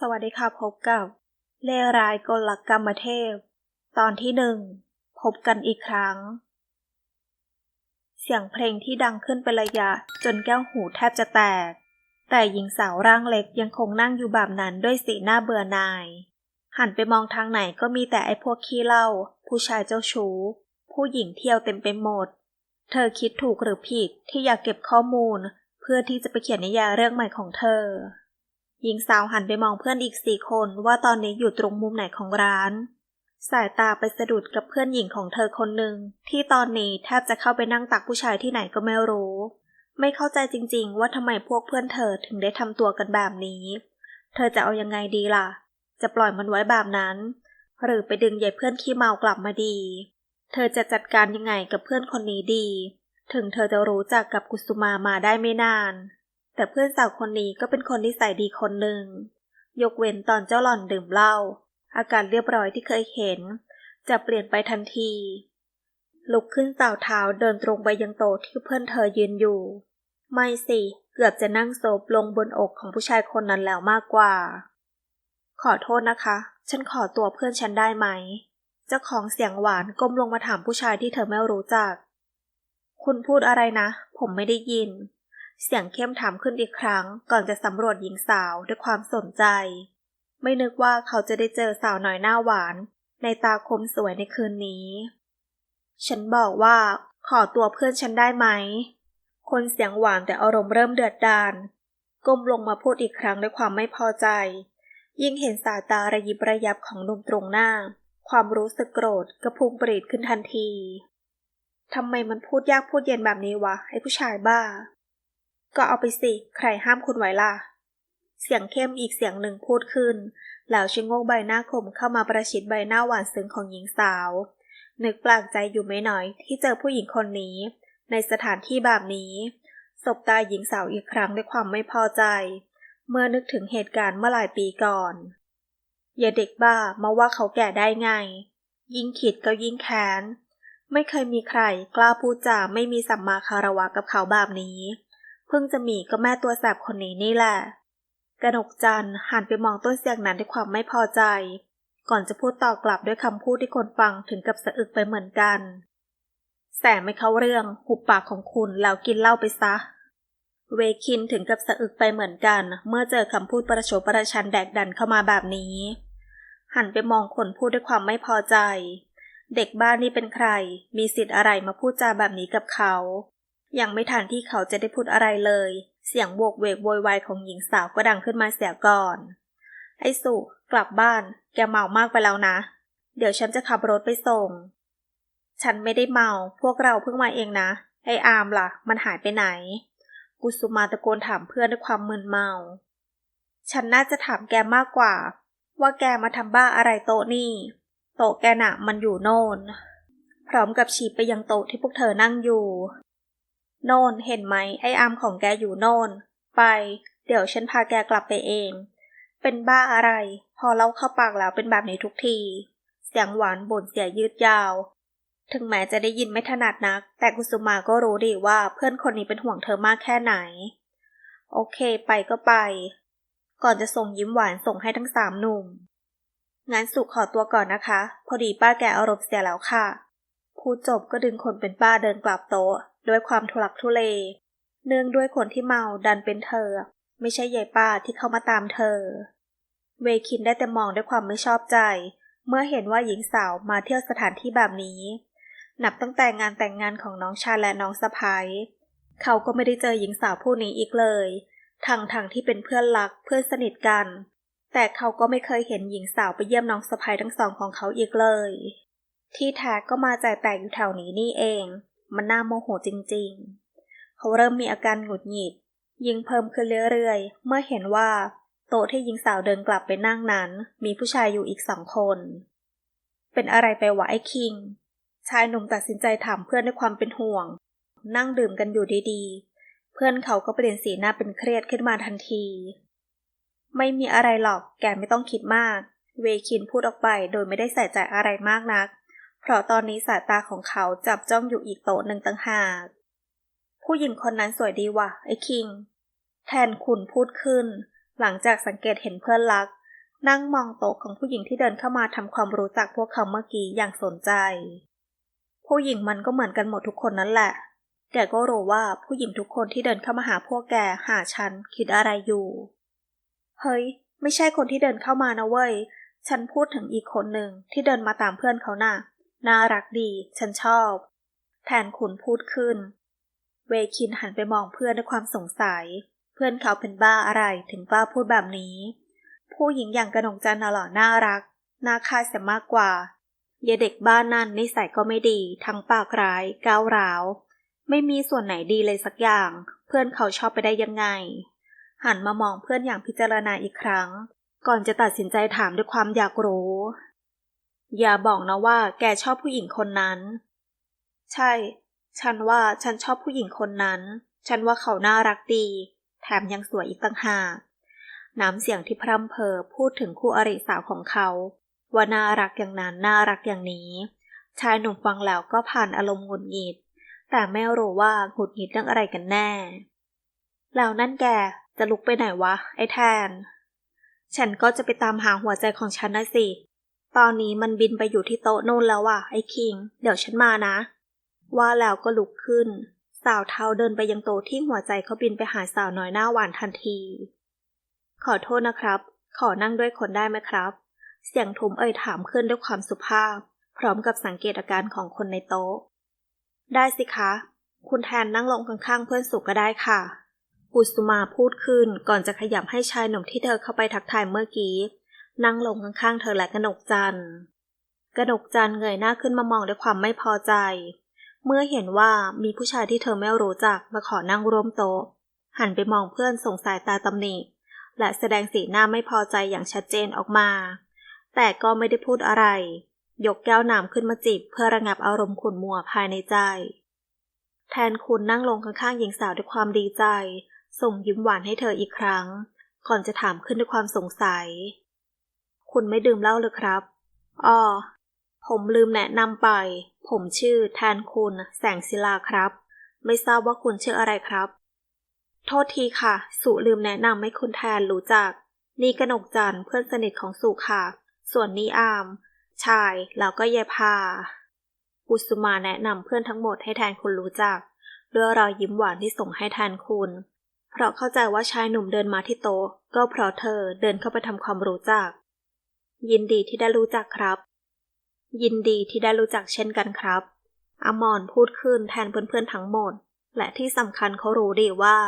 สวัสดีค่ะพบกับเลรายกลกรรมเทพ ตอนที่หนึ่งพบกันอีกครั้ง เสียงเพลงที่ดังขึ้นเป็นระยะ จนแก้วหูแทบจะแตก แต่หญิงสาวร่างเล็กยังคงนั่งอยู่แบบนั้นด้วยสีหน้าเบื่อหน่าย หันไปมองทางไหนก็มีแต่ไอ้พวกขี้เหล้าผู้ชายเจ้าชู้ ผู้หญิงเที่ยวเต็มไปหมด เธอคิดถูกหรือผิดที่อยากเก็บข้อมูล เพื่อที่จะไปเขียนนิยายเรื่องใหม่ของเธอ หญิงสาวหันไปมองเพื่อนอีกสี่คนว่าตอนนี้อยู่ตรงมุมไหนของร้าน สายตาไปสะดุดกับเพื่อนหญิงของเธอคนหนึ่งที่ตอนนี้แทบจะเข้าไปนั่งตักผู้ชายที่ไหนก็ไม่รู้ ไม่เข้าใจจริงๆ ว่าทำไมพวกเพื่อนเธอถึงได้ทำตัวกันแบบนี้ เธอจะเอายังไงดีล่ะ จะปล่อยมันไว้แบบนั้น หรือไปดึงยายเพื่อนขี้เมากลับมาดี เธอจะจัดการยังไงกับเพื่อนคนนี้ดี ถึงเธอจะรู้จักกับกุสุมามาได้ไม่นาน แต่เพื่อนสาวคนนี้ก็เป็นคนที่ใส่ดีคนหนึ่ง ยกเว้นตอนเจ้าหล่อนดื่มเหล้า อาการเรียบร้อยที่เคยเห็น จะเปลี่ยนไปทันที ลุกขึ้นต่าวเท้าเดินตรงไปยังโต๊ะที่เพื่อนเธอยืนอยู่ ไม่สิ เกือบจะนั่งโซบลงบนอกของผู้ชายคนนั้นแล้วมากกว่า ขอโทษนะคะ ฉันขอตัวเพื่อนฉันได้ไหม เจ้าของเสียงหวานก้มลงมาถามผู้ชายที่เธอไม่รู้จัก คุณพูดอะไรนะ ผมไม่ได้ยิน เสียงเข้มถามขึ้นอีกครั้ง ก่อนจะสำรวจหญิงสาวด้วยความสนใจ ไม่นึกว่าเขาจะได้เจอสาวน้อยหน้าหวาน ในตาคมสวยในคืนนี้ ฉันบอกว่าขอตัวเพื่อนฉันได้ไหม คนเสียงหวานแต่อารมณ์เริ่มเดือดดาลก้มลงมาพูดอีกครั้งด้วยความไม่พอใจ ยิ่งเห็นสายตาระยิบระยับของหนุ่มตรงหน้า ความรู้สึกโกรธก็พุ่งปรีดขึ้นทันทีทำไมมันพูดยากพูดเย็นแบบนี้วะไอ้ผู้ชายบ้า ก็เอาไปสิ ใครห้ามคุณไว้ล่ะ เสียงเข้มอีกเสียงหนึ่งพูดขึ้น แล้วชิงโงกใบหน้าคมเข้ามาประชิดใบหน้าหวานซึ้งของหญิงสาว นึกปลากใจอยู่ไม่น้อยที่เจอผู้หญิงคนนี้ ในสถานที่แบบนี้ สบตาหญิงสาวอีกครั้งด้วยความไม่พอใจ เมื่อนึกถึงเหตุการณ์เมื่อหลายปีก่อน อย่าเด็กบ้ามาว่าเขาแก่ได้ไง ยิ่งคิดก็ยิ่งแค้น ไม่เคยมีใครกล้าพูดจาไม่มีสัมมาคารวะกับเขาแบบนี้ เพิ่งจะมีก็แม่ตัวแสบคนนี้นี่แหละกนกจันหันไปมองต้นเสียงนั้นด้วยความไม่พอใจ ก่อนจะพูดต่อกลับด้วยคำพูดที่คนฟังถึงกับสะอึกไปเหมือนกัน แสไม่เข้าเรื่องหุบปากของคุณแล้วกินเหล้าไปซะ เวคินถึงกับสะอึกไปเหมือนกัน เมื่อเจอคำพูดประชดประชันแดกดันเข้ามาแบบนี้ หันไปมองคนพูดด้วยความไม่พอใจ เด็กบ้านนี่เป็นใคร มีสิทธิ์อะไรมาพูดจาแบบนี้กับเขา ยังไม่ทันที่เขาจะได้พูดอะไรเลย เสียงโวกเวกโวยวายของหญิงสาวก็ดังขึ้นมาเสียก่อน ไอ้สุกลับบ้าน แกเมามากไปแล้วนะ เดี๋ยวฉันจะขับรถไปส่ง ฉันไม่ได้เมา พวกเราเพิ่งมาเองนะ ไอ้อามล่ะ มันหายไปไหน กุสุมาตะโกนถามเพื่อนด้วยความมึนเมา ฉันน่าจะถามแกมากกว่า ว่าแกมาทำบ้าอะไรโต๊ะนี่ โต๊ะแกน่ะมันอยู่โน่นพร้อมกับฉีบไปยังโต๊ะที่พวกเธอนั่งอยู่ โน่นเห็นไหมไอ้อามของแกอยู่โน่น ไป เดี๋ยวฉันพาแกกลับไปเอง เป็นบ้าอะไร พอเล่าเข้าปากแล้วเป็นแบบนี้ทุกที เสียงหวานบ่นเสียยืดยาว ถึงแม้จะได้ยินไม่ถนัดนัก แต่กุสุมาก็รู้ดีว่าเพื่อนคนนี้เป็นห่วงเธอมากแค่ไหน โอเคไปก็ไป ก่อนจะส่งยิ้มหวานส่งให้ทั้งสามหนุ่มงั้นสุขขอตัวก่อนนะคะ พอดีป้าแกอารมณ์เสียแล้วค่ะพูดจบก็ดึงคนเป็นป้าเดินกลับโต๊ะ ด้วยความทุลักทุเล เนื่องด้วยคนที่เมาดันเป็นเธอ ไม่ใช่ยายป้าที่เข้ามาตามเธอ เวคินได้แต่มองด้วยความไม่ชอบใจ เมื่อเห็นว่าหญิงสาวมาเที่ยวสถานที่แบบนี้ นับตั้งแต่งานแต่งงานของน้องชายและน้องสะพ้ายเขาก็ไม่ได้เจอหญิงสาวผู้นี้อีกเลยทั้งทางที่เป็นเพื่อนรักเพื่อนสนิทกัน แต่เขาก็ไม่เคยเห็นหญิงสาวไปเยี่ยมน้องสะพ้ายทั้งสองของเขาอีกเลย ที่แท้ก็มาใจแตกอยู่แถวนี้นี่เอง มันน่าโมโหจริงๆ เขาเริ่มมีอาการหงุดหงิด ยิงเพิ่มขึ้นเรื่อยๆ เมื่อเห็นว่า โต๊ะที่หญิงสาวเดินกลับไปนั่งนั้น มีผู้ชายอยู่อีกสองคน เป็นอะไรไปวะไอ้คิง ชายหนุ่มตัดสินใจถามเพื่อนด้วยความเป็นห่วง นั่งดื่มกันอยู่ดีๆ เพื่อนเขาก็เปลี่ยนสีหน้าเป็นเครียดขึ้นมาทันที ไม่มีอะไรหรอก แกไม่ต้องคิดมาก เวคินพูดออกไปโดยไม่ได้ใส่ใจอะไรมากนัก เพราะตอนนี้สายตาของเขาจับจ้องอยู่อีกโต๊ะหนึ่งต่างหาก ผู้หญิงคนนั้นสวยดีว่ะ ไอ้คิง แทนคุณพูดขึ้น หลังจากสังเกตเห็นเพื่อนรัก นั่งมองโต๊ะของผู้หญิงที่เดินเข้ามาทำความรู้จักพวกเขาเมื่อกี้อย่างสนใจ ผู้หญิงมันก็เหมือนกันหมดทุกคนนั่นแหละ แกก็รู้ว่าผู้หญิงทุกคนที่เดินเข้ามาหาพวกแกหาฉันคิดอะไรอยู่ เฮ้ย ไม่ใช่คนที่เดินเข้ามานะเว้ย ฉันพูดถึงอีกคนหนึ่งที่เดินมาตามเพื่อนเขาน่ะ น่ารักดี ฉันชอบ แทนขุนพูดขึ้น เวคินหันไปมองเพื่อนด้วยความสงสัย เพื่อนเขาเป็นบ้าอะไรถึงบ้าพูดแบบนี้ ผู้หญิงอย่างกระหนกจันทร์น่ะเหรอน่ารัก น่าค่าเสียมากกว่าเยเด็กบ้านนั่นนิสัยก็ไม่ดี ทั้งปากร้ายก้าวร้าว ไม่มีส่วนไหนดีเลยสักอย่าง เพื่อนเขาชอบไปได้ยังไง หันมามองเพื่อนอย่างพิจารณาอีกครั้ง ก่อนจะตัดสินใจถามด้วยความอยากรู้ อย่าบอกนะว่าแกชอบผู้หญิงคนนั้น ใช่ ฉันว่าฉันชอบผู้หญิงคนนั้น ฉันว่าเขาน่ารักดี แถมยังสวยอีกต่างหาก น้ำเสียงที่พร่ำเพอพูดถึงคู่อริสาวของเขา ว่าน่ารักอย่างนั้นน่ารักอย่างนี้ ชายหนุ่มฟังแล้วก็ผ่านอารมณ์หงุดหงิด แต่ไม่รู้ว่าหงุดหงิดเรื่องอะไรกันแน่ แล้วนั่นแกจะลุกไปไหนวะ ไอ้แทน ฉันก็จะไปตามหาหัวใจของฉันนะสิ ตอนนี้มันบินไปอยู่ที่โต๊ะนู่นแล้วว่ะไอ้คิง เดี๋ยวฉันมานะ ว่าแล้วก็ลุกขึ้น สาวเทาเดินไปยังโต๊ะที่หัวใจเขาบินไปหาสาวน้อยหน้าหวานทันที ขอโทษนะครับ ขอนั่งด้วยคนได้ไหมครับ เสียงทุ้มเอ่ยถามขึ้นด้วยความสุภาพ พร้อมกับสังเกตอาการของคนในโต๊ะ ได้สิคะ คุณแทนนั่งลงข้างๆเพื่อนสุก็ได้ค่ะกุสุมาพูดขึ้นก่อนจะขยับให้ชายหนุ่มที่เธอเข้าไปทักทายเมื่อกี้ นั่งลงข้างๆเธอและกนกจันทร์กนกจันเงยหน้าขึ้นมามองด้วยความไม่พอใจ เมื่อเห็นว่ามีผู้ชายที่เธอไม่รู้จักมาขอนั่งร่วมโต๊ะ หันไปมองเพื่อนส่งสายตาตำหนิ และแสดงสีหน้าไม่พอใจอย่างชัดเจนออกมา แต่ก็ไม่ได้พูดอะไร ยกแก้วน้ำขึ้นมาจิบเพื่อระงับอารมณ์ขุ่นมัวภายในใจ แทนคุณนั่งลงข้างๆหญิงสาวด้วยความดีใจ ส่งยิ้มหวานให้เธออีกครั้ง ก่อนจะถามขึ้นด้วยความสงสัย คุณไม่ดื่มเหล้าเลยครับ อ้อ ผมลืมแนะนำไป ผมชื่อแทนคุณ แสงศิลาครับ ไม่ทราบว่าคุณชื่ออะไรครับ โทษทีค่ะ สุลืมแนะนำให้คุณแทนรู้จัก นี่กนกจันทร์เพื่อนสนิทของสุค่ะ ส่วนนี้อาม ชาย แล้วก็เยพากุสุมาแนะนำเพื่อนทั้งหมดให้แทนคุณรู้จัก ด้วยรอยยิ้มหวานที่ส่งให้แทนคุณ เพราะเข้าใจว่าชายหนุ่มเดินมาที่โต๊ะก็เพราะเธอเดินเข้าไปทำความรู้จัก ยินดีที่ได้รู้จักครับ ยินดีที่ได้รู้จักเช่นกันครับ อมรพูดขึ้นแทนเพื่อนๆทั้งหมด และที่สำคัญเขารู้ดีว่า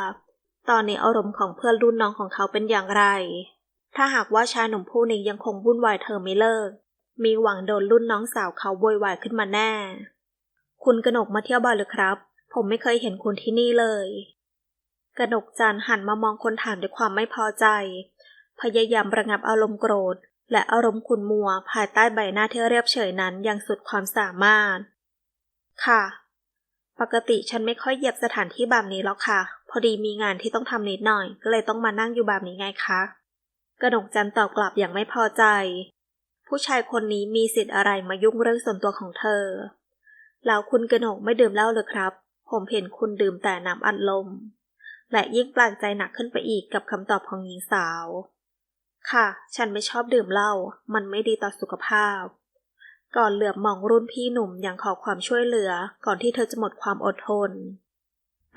ตอนนี้อารมณ์ของเพื่อนรุ่นน้องของเขาเป็นอย่างไร ถ้าหากว่าชายหนุ่มผู้นี้ยังคงวุ่นวายเธอไม่เลิก มีหวังโดนรุ่นน้องสาวเขาโวยวายขึ้นมาแน่ คุณกนกมาเที่ยวบ่อยหรือครับ ผมไม่เคยเห็นคุณที่นี่เลยกนกจันหันมามองคนถามด้วยความไม่พอใจ พยายามระงับอารมณ์โกรธ และอารมณ์ขุ่นมัวภายใต้ใบหน้าที่เรียบเฉยนั้นอย่างสุดความสามารถ ค่ะ ปกติฉันไม่ค่อยเหยียบสถานที่แบบนี้แล้วค่ะ พอดีมีงานที่ต้องทำนิดหน่อย ก็เลยต้องมานั่งอยู่แบบนี้ไงคะกนกจันตอบกลับอย่างไม่พอใจ ผู้ชายคนนี้มีสิทธิ์อะไรมายุ่งเรื่องส่วนตัวของเธอ แล้วคุณกระหนกไม่ดื่มเหล้าเลยครับ ผมเห็นคุณดื่มแต่น้ำอัดลม และยิ่งแปลกใจหนักขึ้นไปอีกกับคำตอบของหญิงสาว ค่ะ ฉันไม่ชอบดื่มเหล้า มันไม่ดีต่อสุขภาพ ก่อนเหลือบมองรุ่นพี่หนุ่มอย่างขอความช่วยเหลือ ก่อนที่เธอจะหมดความอดทน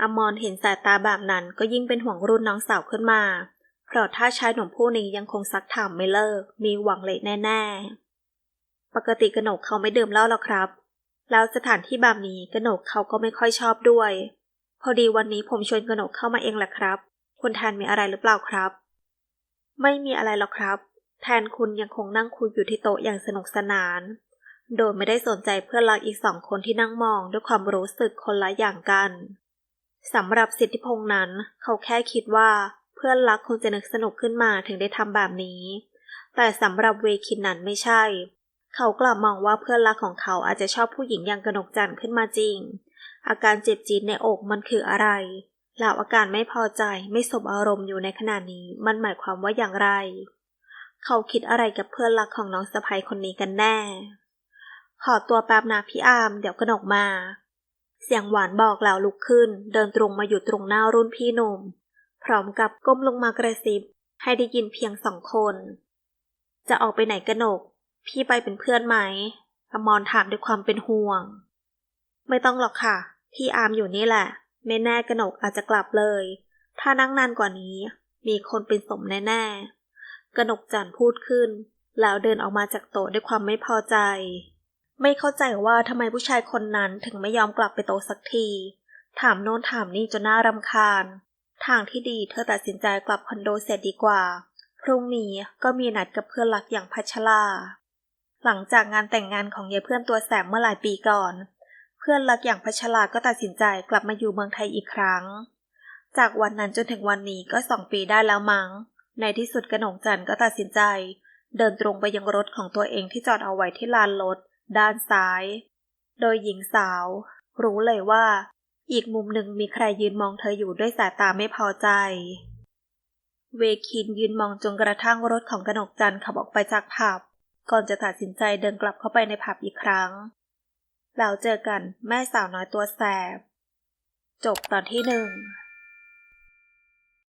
อมรเห็นสายตาแบบนั้นก็ยิ่งเป็นห่วงรุ่นน้องสาวขึ้นมา เพราะถ้าชายหนุ่มผู้นี้ยังคงซักถามไม่เลิก มีหวังเละแน่ ๆ ปกติกระหนกเขาไม่ดื่มเหล้าหรอกครับ แล้วสถานที่แบบนี้กระหนกเขาก็ไม่ค่อยชอบด้วย พอดีวันนี้ผมชวนกระหนกเข้ามาเองแหละครับ คุณแทนมีอะไรหรือเปล่าครับ ไม่มีอะไรหรอกครับ แทนคุณยังคงนั่งคุยอยู่ที่โต๊ะอย่างสนุกสนาน โดยไม่ได้สนใจเพื่อนรักอีกสองคนที่นั่งมองด้วยความรู้สึกคนละอย่างกันสำหรับสิทธิพงษ์นั้น เขาแค่คิดว่าเพื่อนรักคงจะนึกสนุกขึ้นมาถึงได้ทำแบบนี้ แต่สำหรับเวคินนั้นไม่ใช่ เขากลับมองว่าเพื่อนรักของเขาอาจจะชอบผู้หญิงอย่างกนกจันทร์ขึ้นมาจริง อาการเจ็บจี๊ดในอกมันคืออะไร แล้วอาการไม่พอใจไม่สบอารมณ์อยู่ในขณะนี้มันหมายความว่าอย่างไร เขาคิดอะไรกับเพื่อนรักของน้องสะพ้ยคนนี้กันแน่ ขอตัวแป๊บนะพี่อาม เดี๋ยวกนกมา เสียงหวานบอกแล้วลุกขึ้น เดินตรงมาอยู่ตรงหน้ารุ่นพี่หนุ่ม พร้อมกับก้มลงมากระซิบ ให้ได้ยินเพียงสองคน จะออกไปไหนกนก พี่ไปเป็นเพื่อนไหมอมรถามด้วยความเป็นห่วง ไม่ต้องหรอกค่ะ พี่อามอยู่นี่แหละ ไม่แน่กนกอาจจะกลับเลย ถ้านั่งนานกว่านี้ มีคนเป็นสมแน่ๆกนกจันพูดขึ้น แล้วเดินออกมาจากโต๊ะด้วยความไม่พอใจ ไม่เข้าใจว่าทำไมผู้ชายคนนั้นถึงไม่ยอมกลับไปโต๊ะสักที ถามโน้นถามนี่จนน่ารำคาญ ทางที่ดีเธอตัดสินใจกลับคอนโดเสร็จดีกว่า พรุ่งนี้ก็มีนัดกับเพื่อนรักอย่างพัชราหลังจากงานแต่งงานของยายเพื่อนตัวแสบเมื่อหลายปีก่อน เพื่อนรักอย่างพัชราก็ตัดสินใจกลับมาอยู่เมืองไทยอีกครั้ง จากวันนั้นจนถึงวันนี้ก็สองปีได้แล้วมั้ง ในที่สุดกระหนงจันทร์ก็ตัดสินใจ เดินตรงไปยังรถของตัวเองที่จอดเอาไว้ที่ลานรถด้านซ้าย โดยหญิงสาว รู้เลยว่า อีกมุมหนึ่งมีใครยืนมองเธออยู่ด้วยสายตาไม่พอใจ เวคินยืนมองจนกระทั่งรถของกระหนกจันทร์ขับออกไปจากผับ ก่อนจะตัดสินใจเดินกลับเข้าไปในผับอีกครั้ง แล้วเจอกันแม่สาวน้อยตัวแสบ จบตอนที่หนึ่ง